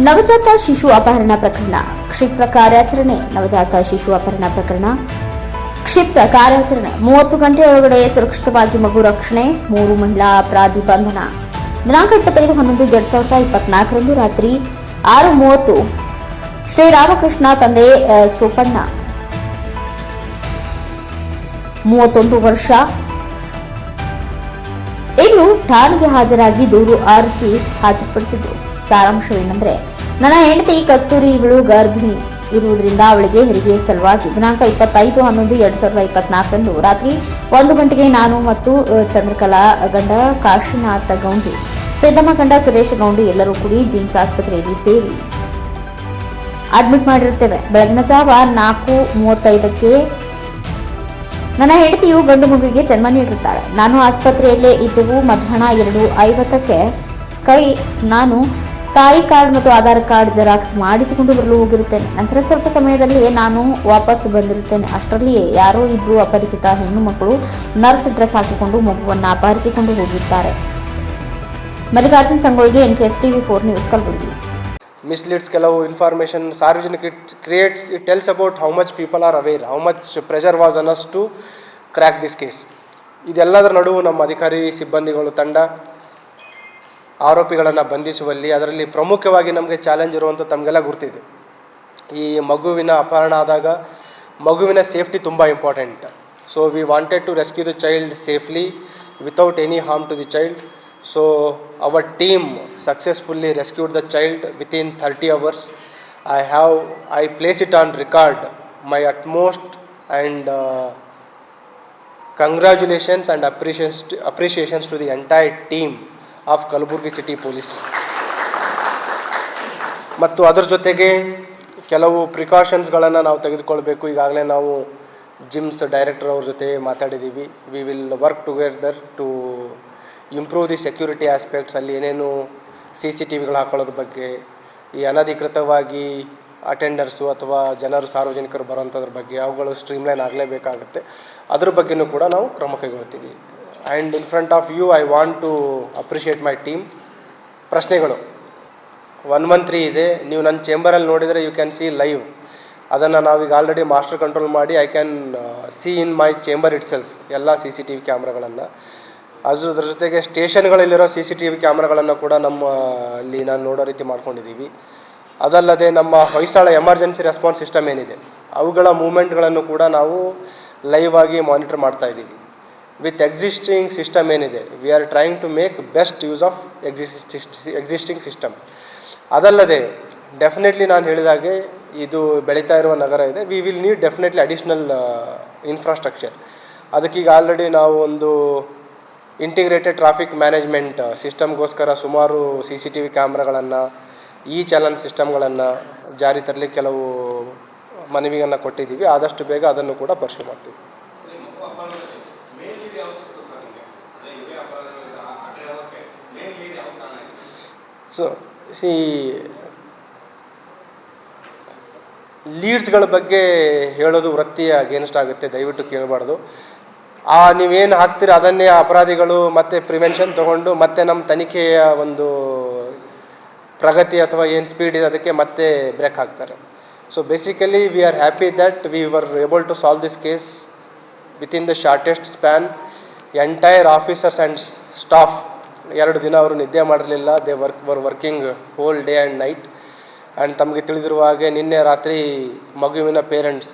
ನವಜಾತ ಶಿಶು ಅಪಹರಣ ಪ್ರಕರಣ. ಕ್ಷಿಪ್ರ ಕಾರ್ಯಾಚರಣೆ, ನವಜಾತ ಶಿಶು ಅಪಹರಣ ಪ್ರಕರಣ. ಕ್ಷಿಪ್ರ ಕಾರ್ಯಾಚರಣೆ, ಮೂವತ್ತು ಗಂಟೆ ಒಳಗಡೆ ಸುರಕ್ಷಿತವಾಗಿ ಮಗು ರಕ್ಷಣೆ, ಮೂರು ಮಹಿಳಾ ಅಪರಾಧಿ ಬಂಧನ. ದಿನಾಂಕ ಇಪ್ಪತ್ತೈದು ಹನ್ನೊಂದು, ಎರಡ್ ಸಾವಿರದ ಇಪ್ಪತ್ನಾಲ್ಕರಂದು ರಾತ್ರಿ ಆರು ಮೂವತ್ತು. ಶ್ರೀರಾಮಕೃಷ್ಣ ತಂದೆ ಸೋಪಣ್ಣ. ಮೂವತ್ತೊಂದು ವರ್ಷ. ಇನ್ನು ಠಾಣೆಗೆ ಹಾಜರಾಗಿ ದೂರು ಅರ್ಜಿ ಹಾಜರುಪಡಿಸಿದ್ರು ಸಾರಾಂಶವೇನೆಂದ್ರೆ ನನ್ನ ಹೆಂಡತಿ ಕಸ್ತೂರಿ ಇವಳು ಗರ್ಭಿಣಿ ಇರುವುದರಿಂದ ಅವಳಿಗೆ ಹೆರಿಗೆ ಸಲುವಾಗಿ. ದಿನಾಂಕ ಇಪ್ಪತ್ತೈದು ಹನ್ನೊಂದು ಎರಡು ಸಾವಿರದ ಇಪ್ಪತ್ನಾಲ್ಕರಂದು ರಾತ್ರಿ ಒಂದು ಗಂಟೆಗೆ ನಾನು ಮತ್ತು ಚಂದ್ರಕಲಾ ಗಂಡ ಕಾಶಿನಾಥ ಗೌಂಡಿ, ಸಿದ್ದಮ್ಮ ಗಂಡ ಸುರೇಶ್ ಗೌಂಡಿ ಎಲ್ಲರೂ ಕೂಡಿ ಜಿಮ್ಸ್ ಆಸ್ಪತ್ರೆಯಲ್ಲಿ ಸೇರಿ ಅಡ್ಮಿಟ್ ಮಾಡಿರುತ್ತೇವೆ. ಬೆಳಗಿನ ಜಾವ ನಾಲ್ಕು ಮೂವತ್ತೈದಕ್ಕೆ ನನ್ನ ಹೆಂಡತಿಯು ಗಂಡು ಮಗುವಿಗೆ ಜನ್ಮ ನೀಡಿರುತ್ತಾಳೆ. ನಾನು ಆಸ್ಪತ್ರೆಯಲ್ಲೇ ಇದ್ದೆವು. ಮಧ್ಯಾಹ್ನ ಎರಡು ಐವತ್ತಕ್ಕೆ ಕೈ, ನಾನು ತಾಯಿ ಕಾರ್ಡ್ ಮತ್ತು ಆಧಾರ್ ಕಾರ್ಡ್ ಜೆರಾಕ್ಸ್ ಮಾಡಿಸಿಕೊಂಡು ಬರಲು ಹೋಗಿರುತ್ತೇನೆ. ನಂತರ ಸ್ವಲ್ಪ ಸಮಯದಲ್ಲಿ ನಾನು ವಾಪಸ್ ಬಂದಿರುತ್ತೇನೆ. ಅಷ್ಟರಲ್ಲಿಯೇ ಯಾರೋ ಇಬ್ಬರು ಅಪರಿಚಿತ ಹೆಣ್ಣು ಮಕ್ಕಳು ನರ್ಸ್ ಡ್ರೆಸ್ ಹಾಕಿಕೊಂಡು ಮಗುವನ್ನು ಅಪಹರಿಸಿಕೊಂಡು ಹೋಗಿರುತ್ತಾರೆ Mallikarjun Sangolge N K S TV four news Kalaburagi. Misleads ಕೆಲವು ಇನ್ಫಾರ್ಮೇಷನ್ ಸಾರ್ವಜನಿಕ it creates it tells about how much people are aware how much pressure was on us to crack this case ಇದೆಲ್ಲದರ ನಡುವೆ ನಮ್ಮ ಅಧಿಕಾರಿ, ಸಿಬ್ಬಂದಿಗಳು ತಂಡ ಆರೋಪಿಗಳನ್ನು ಬಂಧಿಸುವಲ್ಲಿ ಅದರಲ್ಲಿ ಪ್ರಮುಖವಾಗಿ ನಮಗೆ ಚಾಲೆಂಜ್ ಇರುವಂಥ ತಮಗೆಲ್ಲ ಗುರ್ತಿದೆ. ಈ ಮಗುವಿನ ಅಪಹರಣ ಆದಾಗ ಮಗುವಿನ ಸೇಫ್ಟಿ ತುಂಬ important so we wanted to rescue the child safely without any harm to the child so our team successfully rescued the child within thirty hours I have I placed it on record my utmost and congratulations and appreciations appreciations to the entire team of Kalaburagi city police. ಮತ್ತು ಅದರ ಜೊತೆಗೆ ಕೆಲವು ಪ್ರಿಕಾಷನ್ಸ್ಗಳನ್ನು ನಾವು ತೆಗೆದುಕೊಳ್ಬೇಕು. ಈಗಾಗಲೇ ನಾವು GIMS director ಅವ್ರ ಜೊತೆ ಮಾತಾಡಿದ್ದೀವಿ. We will work together to improve the security aspects ಅಲ್ಲಿ ಏನೇನು ಸಿ ಸಿ ಟಿ ವಿಗಳು ಹಾಕೊಳ್ಳೋದ್ರ ಬಗ್ಗೆ, ಈ ಅನಧಿಕೃತವಾಗಿ ಅಟೆಂಡರ್ಸು ಅಥವಾ ಜನರು ಸಾರ್ವಜನಿಕರು ಬರೋಂಥದ್ರ ಬಗ್ಗೆ ಅವುಗಳು ಸ್ಟ್ರೀಮ್ಲೈನ್ ಆಗಲೇಬೇಕಾಗುತ್ತೆ. ಅದ್ರ ಬಗ್ಗೆನೂ ಕೂಡ ನಾವು ಕ್ರಮ ಕೈಗೊಳ್ತೀವಿ. And in front of you I want to appreciate my team ಪ್ರಶ್ನೆಗಳು. ಒನ್ ಒನ್ ತ್ರೀ ಇದೆ. ನೀವು ನನ್ನ ಚೇಂಬರಲ್ಲಿ ನೋಡಿದರೆ ಯು ಕ್ಯಾನ್ ಸಿ ಲೈವ್ ಅದನ್ನು ನಾವೀಗ ಆಲ್ರೆಡಿ ಮಾಸ್ಟರ್ ಕಂಟ್ರೋಲ್ ಮಾಡಿ I can see in my chamber itself ಎಲ್ಲ ಸಿ ಸಿ ಟಿ ವಿ ಕ್ಯಾಮ್ರಾಗಳನ್ನು. ಅದ್ರ ಜೊತೆಗೆ ಸ್ಟೇಷನ್ಗಳಲ್ಲಿರೋ ಸಿ ಸಿ ಟಿ ವಿ ಕ್ಯಾಮ್ರಾಗಳನ್ನು ಕೂಡ ನಮ್ಮ ಅಲ್ಲಿ ನಾನು ನೋಡೋ ರೀತಿ ಮಾಡ್ಕೊಂಡಿದ್ದೀವಿ. ಅದಲ್ಲದೆ ನಮ್ಮ ಹೊಯ್ಸಳ ಎಮರ್ಜೆನ್ಸಿ ರೆಸ್ಪಾನ್ಸ್ ಸಿಸ್ಟಮ್ ಏನಿದೆ? ಅವುಗಳ ಮೂಮೆಂಟ್ಗಳನ್ನು ಕೂಡ ನಾವು ಲೈವ್ ಆಗಿ ಮಾನಿಟರ್ ಮಾಡ್ತಾ ಇದ್ದೀವಿ. ವಿತ್ ಎಕ್ಸಿಸ್ಟಿಂಗ್ ಸಿಸ್ಟಮ್ ಏನಿದೆ we are trying to make best use of exist existing system ಅದಲ್ಲದೆ ಡೆಫಿನೆಟ್ಲಿ ನಾನು ಹೇಳಿದಾಗೆ ಇದು ಬೆಳೀತಾ ಇರುವ ನಗರ ಇದೆ we will need definitely additional infrastructure ಅದಕ್ಕೀಗ already ನಾವು ಒಂದು ಇಂಟಿಗ್ರೇಟೆಡ್ ಟ್ರಾಫಿಕ್ ಮ್ಯಾನೇಜ್ಮೆಂಟ್ ಸಿಸ್ಟಮ್ಗೋಸ್ಕರ ಸುಮಾರು ಸಿ ಸಿ ಟಿ ವಿ ಕ್ಯಾಮ್ರಾಗಳನ್ನು ಇ ಚಾಲನ್ ಸಿಸ್ಟಮ್ಗಳನ್ನು ಜಾರಿ ತರಲಿಕ್ಕೆ ಕೆಲವು ಮನವಿಯನ್ನು ಕೊಟ್ಟಿದ್ದೀವಿ. ಆದಷ್ಟು ಬೇಗ ಅದನ್ನು ಕೂಡ ಪರ್ಶ್ಯೂ ಮಾಡ್ತೀವಿ. ಸೊ ಸಿ ಲೀಡ್ಸ್ಗಳ ಬಗ್ಗೆ ಹೇಳೋದು ವೃತ್ತಿಯ ಅಗೇನ್ಸ್ಟ್ ಆಗುತ್ತೆ, ದಯವಿಟ್ಟು ಕೇಳಬಾರ್ದು. ಆ, ನೀವೇನು ಹಾಕ್ತೀರ ಅದನ್ನೇ ಅಪರಾಧಿಗಳು ಮತ್ತೆ ಪ್ರಿವೆನ್ಷನ್ ತೊಗೊಂಡು ಮತ್ತೆ ನಮ್ಮ ತನಿಖೆಯ ಒಂದು ಪ್ರಗತಿ ಅಥವಾ ಏನು ಸ್ಪೀಡ್ ಇದೆ ಅದಕ್ಕೆ ಮತ್ತೆ ಬ್ರೇಕ್ ಹಾಕ್ತಾರೆ. So basically we are happy that we were able to solve this case within the shortest span entire officers and staff ಎರಡು ದಿನ ಅವರು ನಿದ್ದೆ ಮಾಡಿರಲಿಲ್ಲ. They work were working whole day and night and ತಮಗೆ ತಿಳಿದಿರುವ ಹಾಗೆ ನಿನ್ನೆ ರಾತ್ರಿ ಮಗುವಿನ ಪೇರೆಂಟ್ಸ್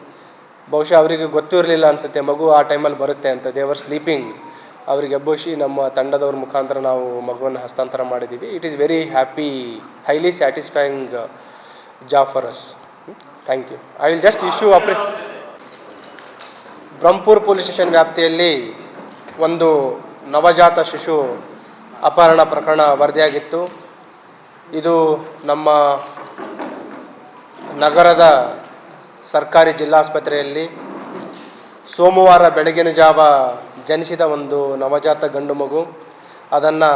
ಬಹುಶಃ ಅವರಿಗೆ ಗೊತ್ತೂ ಇರಲಿಲ್ಲ ಅನಿಸುತ್ತೆ, ಮಗು ಆ ಟೈಮಲ್ಲಿ ಬರುತ್ತೆ ಅಂತ. ದೇವರ್ ಸ್ಲೀಪಿಂಗ್ ಅವರಿಗೆ ಎಬ್ಬಿಸಿ ನಮ್ಮ ತಂಡದವ್ರ ಮುಖಾಂತರ ನಾವು ಮಗುವನ್ನು ಹಸ್ತಾಂತರ ಮಾಡಿದ್ದೀವಿ. It is very happy highly satisfying job for us thank you I will just issue ಅಪ್ರಿ Brahmapur police station ವ್ಯಾಪ್ತಿಯಲ್ಲಿ ಒಂದು ನವಜಾತ ಶಿಶು ಅಪಹರಣ ಪ್ರಕರಣ ವರದಿಯಾಗಿತ್ತು. ಇದು ನಮ್ಮ ನಗರದ ಸರ್ಕಾರಿ ಜಿಲ್ಲಾಸ್ಪತ್ರೆಯಲ್ಲಿ ಸೋಮವಾರ ಬೆಳಗಿನ ಜಾವ ಜನಿಸಿದ ಒಂದು ನವಜಾತ ಗಂಡು ಮಗು. ಅದನ್ನು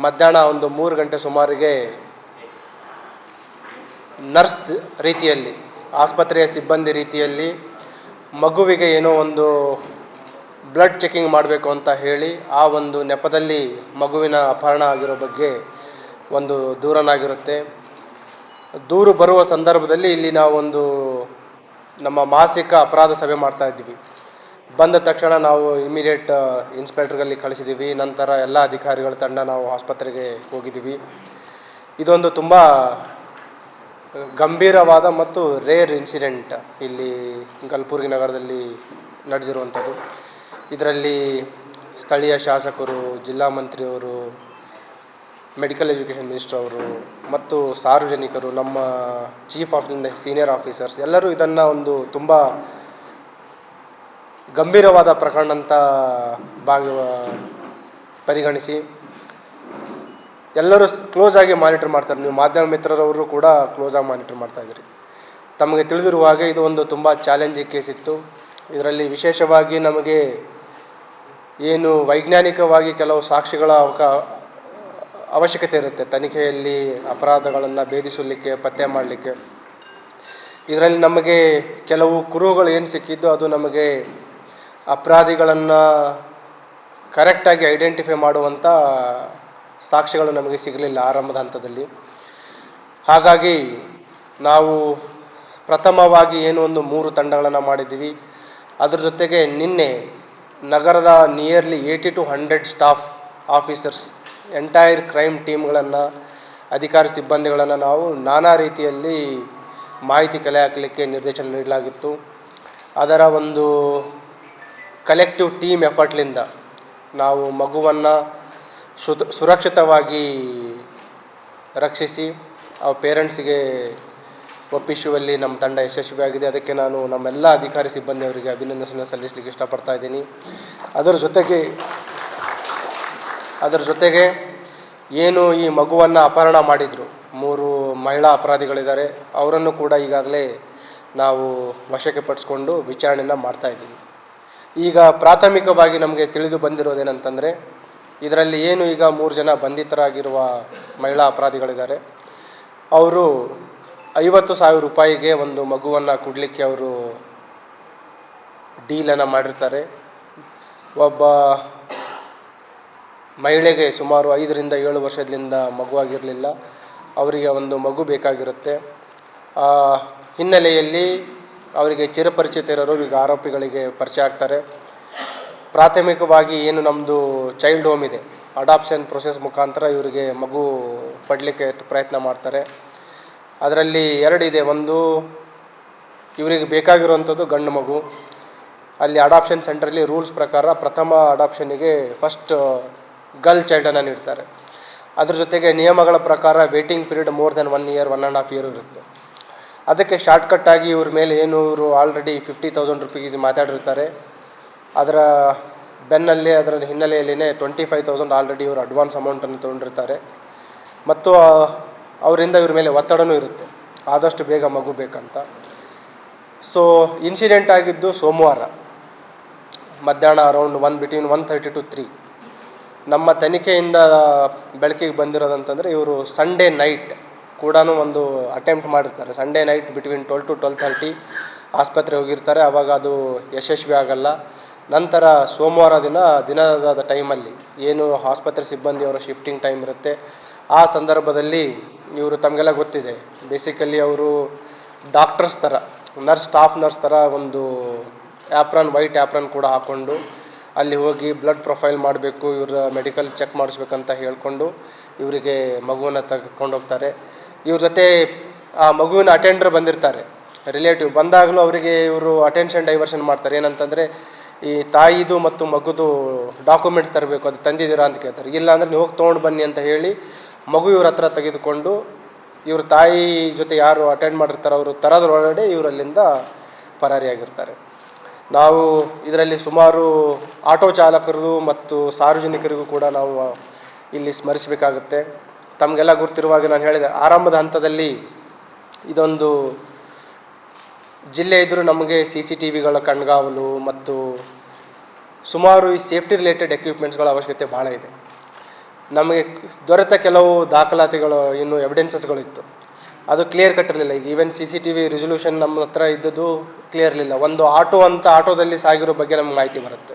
ಮಧ್ಯಾಹ್ನ ಒಂದು ಮೂರು ಗಂಟೆ ಸುಮಾರಿಗೆ ನರ್ಸ್ ರೀತಿಯಲ್ಲಿ, ಆಸ್ಪತ್ರೆಯ ಸಿಬ್ಬಂದಿ ರೀತಿಯಲ್ಲಿ ಮಗುವಿಗೆ ಏನೋ ಒಂದು ಬ್ಲಡ್ ಚೆಕಿಂಗ್ ಮಾಡಬೇಕು ಅಂತ ಹೇಳಿ ಆ ಒಂದು ನೆಪದಲ್ಲಿ ಮಗುವಿನ ಅಪಹರಣ ಆಗಿರೋ ಬಗ್ಗೆ ಒಂದು ದೂರನಾಗಿರುತ್ತೆ. ದೂರು ಬರುವ ಸಂದರ್ಭದಲ್ಲಿ ಇಲ್ಲಿ ನಾವೊಂದು ನಮ್ಮ ಮಾಸಿಕ ಅಪರಾಧ ಸಭೆ ಮಾಡ್ತಾ ಇದ್ದೀವಿ. ಬಂದ ತಕ್ಷಣ ನಾವು ಇಮಿಡಿಯೇಟ್ ಇನ್ಸ್ಪೆಕ್ಟ್ರಲ್ಲಿ ಕಳಿಸಿದ್ದೀವಿ ನಂತರ ಎಲ್ಲ ಅಧಿಕಾರಿಗಳ ತಂಡ ನಾವು ಆಸ್ಪತ್ರೆಗೆ ಹೋಗಿದ್ದೀವಿ ಇದೊಂದು ತುಂಬ ಗಂಭೀರವಾದ ಮತ್ತು ರೇರ್ ಇನ್ಸಿಡೆಂಟ್ ಇಲ್ಲಿ ಕಲ್ಬುರ್ಗಿ ನಗರದಲ್ಲಿ ನಡೆದಿರುವಂಥದ್ದು. ಇದರಲ್ಲಿ ಸ್ಥಳೀಯ ಶಾಸಕರು, ಜಿಲ್ಲಾ ಮಂತ್ರಿಯವರು ಮೆಡಿಕಲ್ ಎಜುಕೇಷನ್ ಮಿನಿಸ್ಟರ್ ಅವರು ಮತ್ತು ಸಾರ್ವಜನಿಕರು, ನಮ್ಮ chief of the senior officers ಎಲ್ಲರೂ ಇದನ್ನು ಒಂದು ತುಂಬ ಗಂಭೀರವಾದ ಪ್ರಕರಣ ಅಂತ ಭಾಗ ಪರಿಗಣಿಸಿ ಎಲ್ಲರೂ ಕ್ಲೋಸ್ ಆಗಿ ಮಾನಿಟರ್ ಮಾಡ್ತಾರೆ. ನೀವು ಮಾಧ್ಯಮ ಮಿತ್ರರವರು ಕೂಡ ಕ್ಲೋಸ್ ಆಗಿ ಮಾನಿಟರ್ ಇದ್ದೀರಿ. ತಮಗೆ ತಿಳಿದಿರುವ ಹಾಗೆ ಇದು ಒಂದು ತುಂಬ ಚಾಲೆಂಜಿಂಗ್ ಕೇಸ್ ಇತ್ತು. ಇದರಲ್ಲಿ ವಿಶೇಷವಾಗಿ ನಮಗೆ ಏನು ವೈಜ್ಞಾನಿಕವಾಗಿ ಕೆಲವು ಸಾಕ್ಷಿಗಳ ಅವಕ ಅವಶ್ಯಕತೆ ಇರುತ್ತೆ. ತನಿಖೆಯಲ್ಲಿ ಅಪರಾಧಗಳನ್ನು ಭೇದಿಸಲಿಕ್ಕೆ, ಪತ್ತೆ ಮಾಡಲಿಕ್ಕೆ. ಇದರಲ್ಲಿ ನಮಗೆ ಕೆಲವು ಕುರುಹುಗಳು ಏನು ಸಿಕ್ಕಿದ್ದು ಅದು ನಮಗೆ ಅಪರಾಧಿಗಳನ್ನು ಕರೆಕ್ಟಾಗಿ ಐಡೆಂಟಿಫೈ ಮಾಡುವಂಥ ಸಾಕ್ಷಿಗಳು ನಮಗೆ ಸಿಗಲಿಲ್ಲ ಆರಂಭದ ಹಂತದಲ್ಲಿ. ಹಾಗಾಗಿ ನಾವು ಪ್ರಥಮವಾಗಿ ಏನು ಒಂದು ಮೂರು ತಂಡಗಳನ್ನು ಮಾಡಿದ್ದೀವಿ. ಅದರ ಜೊತೆಗೆ ನಿನ್ನೆ ನಗರದ nearly eighty to hundred staff officers entire crime ಟೀಮ್ಗಳನ್ನು ಅಧಿಕಾರಿ ಸಿಬ್ಬಂದಿಗಳನ್ನು ನಾವು ನಾನಾ ರೀತಿಯಲ್ಲಿ ಮಾಹಿತಿ ಕಲೆ ಹಾಕಲಿಕ್ಕೆ ನಿರ್ದೇಶನ ನೀಡಲಾಗಿತ್ತು. ಅದರ ಒಂದು ಕಲೆಕ್ಟಿವ್ ಟೀಮ್ ಎಫರ್ಟ್ಲಿಂದ ನಾವು ಮಗುವನ್ನು ಸುರಕ್ಷಿತವಾಗಿ ರಕ್ಷಿಸಿ, ಆ ಪೇರೆಂಟ್ಸಿಗೆ ಒಪ್ಪಿಸುವಲ್ಲಿ ನಮ್ಮ ತಂಡ ಯಶಸ್ವಿಯಾಗಿದೆ. ಅದಕ್ಕೆ ನಾನು ನಮ್ಮೆಲ್ಲ ಅಧಿಕಾರಿ ಸಿಬ್ಬಂದಿ ಅವರಿಗೆ ಅಭಿನಂದನೆ ಸಲ್ಲಿಸಲಿಕ್ಕೆ ಇಷ್ಟಪಡ್ತಾ ಇದ್ದೀನಿ. ಅದರ ಜೊತೆಗೆ ಅದರ ಜೊತೆಗೆ ಏನು ಈ ಮಗುವನ್ನು ಅಪಹರಣ ಮಾಡಿದರು, ಮೂರು ಮಹಿಳಾ ಅಪರಾಧಿಗಳಿದ್ದಾರೆ. ಅವರನ್ನು ಕೂಡ ಈಗಾಗಲೇ ನಾವು ವಶಕ್ಕೆ ಪಡಿಸ್ಕೊಂಡು ವಿಚಾರಣೆಯನ್ನು ಮಾಡ್ತಾ ಇದ್ದೀವಿ. ಈಗ ಪ್ರಾಥಮಿಕವಾಗಿ ನಮಗೆ ತಿಳಿದು ಬಂದಿರೋದೇನಂತಂದರೆ, ಇದರಲ್ಲಿ ಏನು ಈಗ ಮೂರು ಜನ ಬಂಧಿತರಾಗಿರುವ ಮಹಿಳಾ ಅಪರಾಧಿಗಳಿದ್ದಾರೆ. ಅವರು ಐವತ್ತು ಸಾವಿರ ರೂಪಾಯಿಗೆ ಒಂದು ಮಗುವನ್ನು ಕೊಡಲಿಕ್ಕೆ ಅವರು ಡೀಲನ್ನು ಮಾಡಿರ್ತಾರೆ. ಒಬ್ಬ ಮಹಿಳೆಗೆ ಸುಮಾರು ಐದರಿಂದ ಏಳು ವರ್ಷದಿಂದ ಮಗುವಾಗಿರಲಿಲ್ಲ. ಅವರಿಗೆ ಒಂದು ಮಗು ಬೇಕಾಗಿರುತ್ತೆ. ಆ ಹಿನ್ನೆಲೆಯಲ್ಲಿ ಅವರಿಗೆ ಚಿರಪರಿಚಿತ ಇರೋರು ಈಗ ಆರೋಪಿಗಳಿಗೆ ಪರಿಚಯ ಆಗ್ತಾರೆ. ಪ್ರಾಥಮಿಕವಾಗಿ ಏನು ನಮ್ಮದು ಚೈಲ್ಡ್ ಹೋಮ್ ಇದೆ. ಅಡಾಪ್ಷನ್ ಪ್ರೊಸೆಸ್ ಮುಖಾಂತರ ಇವರಿಗೆ ಮಗು ಪಡಲಿಕ್ಕೆ ಪ್ರಯತ್ನ ಮಾಡ್ತಾರೆ. ಅದರಲ್ಲಿ ಎರಡಿದೆ ಒಂದು, ಇವರಿಗೆ ಬೇಕಾಗಿರುವಂಥದ್ದು ಗಂಡು ಮಗು. ಅಲ್ಲಿ ಅಡಾಪ್ಷನ್ ಸೆಂಟ್ರಲ್ಲಿ ರೂಲ್ಸ್ ಪ್ರಕಾರ ಪ್ರಥಮ ಅಡಾಪ್ಷನಿಗೆ ಫಸ್ಟ್ ಗರ್ಲ್ ಚೈಲ್ಡನ್ನು ನೀಡ್ತಾರೆ. ಅದ್ರ ಜೊತೆಗೆ ನಿಯಮಗಳ ಪ್ರಕಾರ waiting period more than one year one and half year ಇರುತ್ತೆ. ಅದಕ್ಕೆ ಶಾರ್ಟ್ಕಟ್ಟಾಗಿ ಇವ್ರ ಮೇಲೆ ಏನು, ಇವರು ಆಲ್ರೆಡಿ ಫಿಫ್ಟಿ ತೌಸಂಡ್ ರುಪೀಸ್ ಮಾತಾಡಿರ್ತಾರೆ. ಅದರ ಬೆನ್ನಲ್ಲಿ, ಅದರ ಹಿನ್ನೆಲೆಯಲ್ಲಿನೇ ಟ್ವೆಂಟಿ ಫೈವ್ ತೌಸಂಡ್ ಆಲ್ರೆಡಿ ಇವರು ಅಡ್ವಾನ್ಸ್ ಅಮೌಂಟನ್ನು ತೊಗೊಂಡಿರ್ತಾರೆ. ಮತ್ತು ಅವರಿಂದ ಇವ್ರ ಮೇಲೆ ಒತ್ತಡನೂ ಇರುತ್ತೆ. ಆದಷ್ಟು ಬೇಗ ಮಗು ಬೇಕಂತ. ಸೊ ಇನ್ಸಿಡೆಂಟ್ ಆಗಿದ್ದು ಸೋಮವಾರ. ಮಧ್ಯಾಹ್ನ around one between one thirty to three ನಮ್ಮ ತನಿಖೆಯಿಂದ ಬೆಳಕಿಗೆ ಬಂದಿರೋದಂತಂದರೆ ಇವರು ಸಂಡೇ ನೈಟ್ ಕೂಡ ಒಂದು ಅಟೆಂಪ್ಟ್ ಮಾಡಿರ್ತಾರೆ. Sunday night between twelve to twelve thirty ಆಸ್ಪತ್ರೆ ಹೋಗಿರ್ತಾರೆ. ಆವಾಗ ಅದು ಯಶಸ್ವಿ ಆಗಲ್ಲ. ನಂತರ ಸೋಮವಾರ ದಿನ ದಿನದ ಟೈಮಲ್ಲಿ ಏನು ಆಸ್ಪತ್ರೆ ಸಿಬ್ಬಂದಿಯವರ ಶಿಫ್ಟಿಂಗ್ ಟೈಮ್ ಇರುತ್ತೆ. ಆ ಸಂದರ್ಭದಲ್ಲಿ ಇವರು ತಮಗೆಲ್ಲ ಗೊತ್ತಿದೆ. ಬೇಸಿಕಲಿ ಅವರು ಡಾಕ್ಟರ್ಸ್ ಥರ ನರ್ಸ್ ಸ್ಟಾಫ್ ನರ್ಸ್ ಥರ ಒಂದು ಆ್ಯಪ್ರನ್ ವೈಟ್ ಆ್ಯಪ್ರನ್ ಕೂಡ ಹಾಕ್ಕೊಂಡು ಅಲ್ಲಿ ಹೋಗಿ ಬ್ಲಡ್ ಪ್ರೊಫೈಲ್ ಮಾಡಬೇಕು ಇವರ ಮೆಡಿಕಲ್ ಚೆಕ್ ಮಾಡಿಸ್ಬೇಕಂತ ಹೇಳಿಕೊಂಡು ಇವರಿಗೆ ಮಗುವನ್ನು ತೆಗೆದುಕೊಂಡು ಹೋಗ್ತಾರೆ. ಇವ್ರ ಜೊತೆ ಆ ಮಗುವಿನ ಅಟೆಂಡರ್ ಬಂದಿರ್ತಾರೆ. ರಿಲೇಟಿವ್ ಬಂದಾಗಲೂ ಅವರಿಗೆ ಇವರು ಅಟೆನ್ಷನ್ ಡೈವರ್ಷನ್ ಮಾಡ್ತಾರೆ. ಏನಂತಂದರೆ ಈ ತಾಯಿದು ಮತ್ತು ಮಗುದು ಡಾಕ್ಯುಮೆಂಟ್ಸ್ ತರಬೇಕು, ಅದು ತಂದಿದ್ದೀರಾ ಅಂತ ಕೇಳ್ತಾರೆ. ಇಲ್ಲ ಅಂದರೆ ನೀವು ಹೋಗಿ ತೊಗೊಂಡು ಬನ್ನಿ ಅಂತ ಹೇಳಿ ಮಗು ಇವ್ರ ಹತ್ರ ತೆಗೆದುಕೊಂಡು, ಇವ್ರ ತಾಯಿ ಜೊತೆ ಯಾರು ಅಟೆಂಡ್ ಮಾಡಿರ್ತಾರೋ ಅವರು ತರೋದ್ರೊಳಗಡೆ ಇವರಲ್ಲಿಂದ ಪರಾರಿಯಾಗಿರ್ತಾರೆ. ನಾವು ಇದರಲ್ಲಿ ಸುಮಾರು ಆಟೋ ಚಾಲಕರು ಮತ್ತು ಸಾರ್ವಜನಿಕರಿಗೂ ಕೂಡ ನಾವು ಇಲ್ಲಿ ಸ್ಮರಿಸಬೇಕಾಗುತ್ತೆ. ತಮಗೆಲ್ಲ ಗೊತ್ತಿರುವಾಗ ನಾನು ಹೇಳಿದೆ, ಆರಂಭದ ಹಂತದಲ್ಲಿ ಇದೊಂದು ಜಿಲ್ಲೆ ಇದ್ದರೂ ನಮಗೆ ಸಿ ಸಿ ಟಿ ವಿಗಳ ಕಣ್ಗಾವಲು ಮತ್ತು ಸುಮಾರು ಈ ಸೇಫ್ಟಿ ರಿಲೇಟೆಡ್ ಎಕ್ವಿಪ್ಮೆಂಟ್ಸ್ಗಳ ಅವಶ್ಯಕತೆ ಭಾಳ ಇದೆ. ನಮಗೆ ದೊರೆತ ಕೆಲವು ದಾಖಲಾತಿಗಳು ಇನ್ನು ಎವಿಡೆನ್ಸಸ್ಗಳಿತ್ತು ಅದು ಕ್ಲಿಯರ್ ಕಟ್ ಇರಲಿಲ್ಲ ಈಗ even C C T V resolution ನಮ್ಮ ಹತ್ರ ಇದ್ದದ್ದು ಕ್ಲಿಯರ್ ಇರಲಿಲ್ಲ. ಒಂದು ಆಟೋ ಅಂತ ಆಟೋದಲ್ಲಿ ಸಾಗಿರೋ ಬಗ್ಗೆ ನಮ್ಗೆ ಮಾಹಿತಿ ಬರುತ್ತೆ.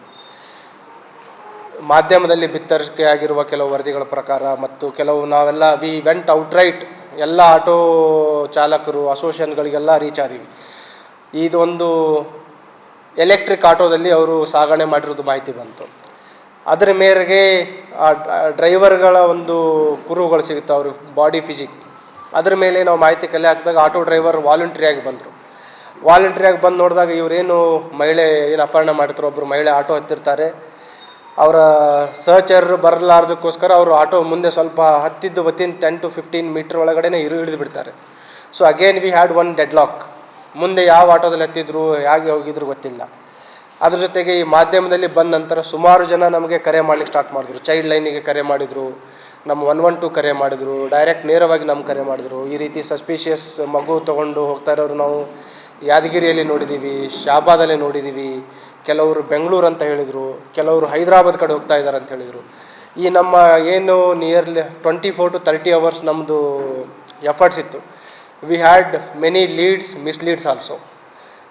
ಮಾಧ್ಯಮದಲ್ಲಿ ಬಿತ್ತರಿಕೆ ಆಗಿರುವ ಕೆಲವು ವರದಿಗಳ ಪ್ರಕಾರ ಮತ್ತು ಕೆಲವು ನಾವೆಲ್ಲ ವಿ ವೆಂಟ್ ಔಟ್ರೈಟ್ ಎಲ್ಲ ಆಟೋ ಚಾಲಕರು ಅಸೋಸಿಯೇಷನ್ಗಳಿಗೆಲ್ಲ ರೀಚ್ ಆದೀವಿ. ಇದೊಂದು ಎಲೆಕ್ಟ್ರಿಕ್ ಆಟೋದಲ್ಲಿ ಅವರು ಸಾಗಣೆ ಮಾಡಿರೋದು ಮಾಹಿತಿ ಬಂತು. ಅದರ ಮೇರೆಗೆ ಆ ಡ್ರೈವರ್ಗಳ ಒಂದು ಕುರುಹುಗಳು ಸಿಗುತ್ತೆ ಅವ್ರ ಬಾಡಿ ಫಿಸಿಕ್. ಅದ್ರ ಮೇಲೆ ನಾವು ಮಾಹಿತಿ ಕಲೆ ಹಾಕಿದಾಗ ಆಟೋ ಡ್ರೈವರ್ ವಾಲಂಟ್ರಿಯಾಗಿ ಬಂದರು. ವಾಲಂಟ್ರಿಯಾಗಿ ಬಂದು ನೋಡಿದಾಗ ಇವರೇನು ಮಹಿಳೆ ಏನು ಅಪಹರಣ ಮಾಡಿದ್ರು ಒಬ್ಬರು ಮಹಿಳೆ ಆಟೋ ಹತ್ತಿರ್ತಾರೆ. ಅವರ ಸಹಚರರು ಬರಲಾರ್ದಕ್ಕೋಸ್ಕರ ಅವರು ಆಟೋ ಮುಂದೆ ಸ್ವಲ್ಪ ಹತ್ತಿದ್ದು within ten to fifteen metre ಒಳಗಡೆ ಇರು ಹಿಡಿದು ಬಿಡ್ತಾರೆ. So again we had one deadlock ಮುಂದೆ ಯಾವ ಆಟೋದಲ್ಲಿ ಹತ್ತಿದ್ರು, ಹೇಗೆ ಹೋಗಿದ್ರು ಗೊತ್ತಿಲ್ಲ. ಅದ್ರ ಜೊತೆಗೆ ಈ ಮಾಧ್ಯಮದಲ್ಲಿ ಬಂದ ನಂತರ ಸುಮಾರು ಜನ ನಮಗೆ ಕರೆ ಮಾಡ್ಲಿಕ್ಕೆ ಸ್ಟಾರ್ಟ್ ಮಾಡಿದ್ರು. ಚೈಲ್ಡ್ ಲೈನಿಗೆ ಕರೆ ಮಾಡಿದರು, ನಮ್ಮ ಒನ್ ಒನ್ ಟು ಕರೆ ಮಾಡಿದರು ಡೈರೆಕ್ಟ್ ನೇರವಾಗಿ ನಮ್ಮ ಕರೆ ಮಾಡಿದ್ರು. ಈ ರೀತಿ ಸಸ್ಪಿಷಿಯಸ್ ಮಗು ತಗೊಂಡು ಹೋಗ್ತಾ ಇರೋರು ನಾವು ಯಾದಗಿರಿಯಲ್ಲಿ ನೋಡಿದ್ದೀವಿ ಶಾಬಾದಲ್ಲಿ ನೋಡಿದ್ದೀವಿ ಕೆಲವರು ಬೆಂಗಳೂರು ಅಂತ ಹೇಳಿದರು, ಕೆಲವರು ಹೈದರಾಬಾದ್ ಕಡೆ ಹೋಗ್ತಾ ಇದ್ದಾರೆ ಅಂತ ಹೇಳಿದರು. ಈ ನಮ್ಮ ಏನು nearly twenty four to thirty hours ನಮ್ಮದು ಎಫರ್ಟ್ಸ್ ಇತ್ತು. We had many leads misleads also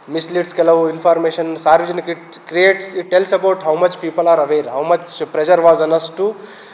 misleads ಕೆಲವು ಇನ್ಫಾರ್ಮೇಷನ್ ಸಾರ್ವಜನಿಕ it creates it tells about how much people are aware how much pressure was on us to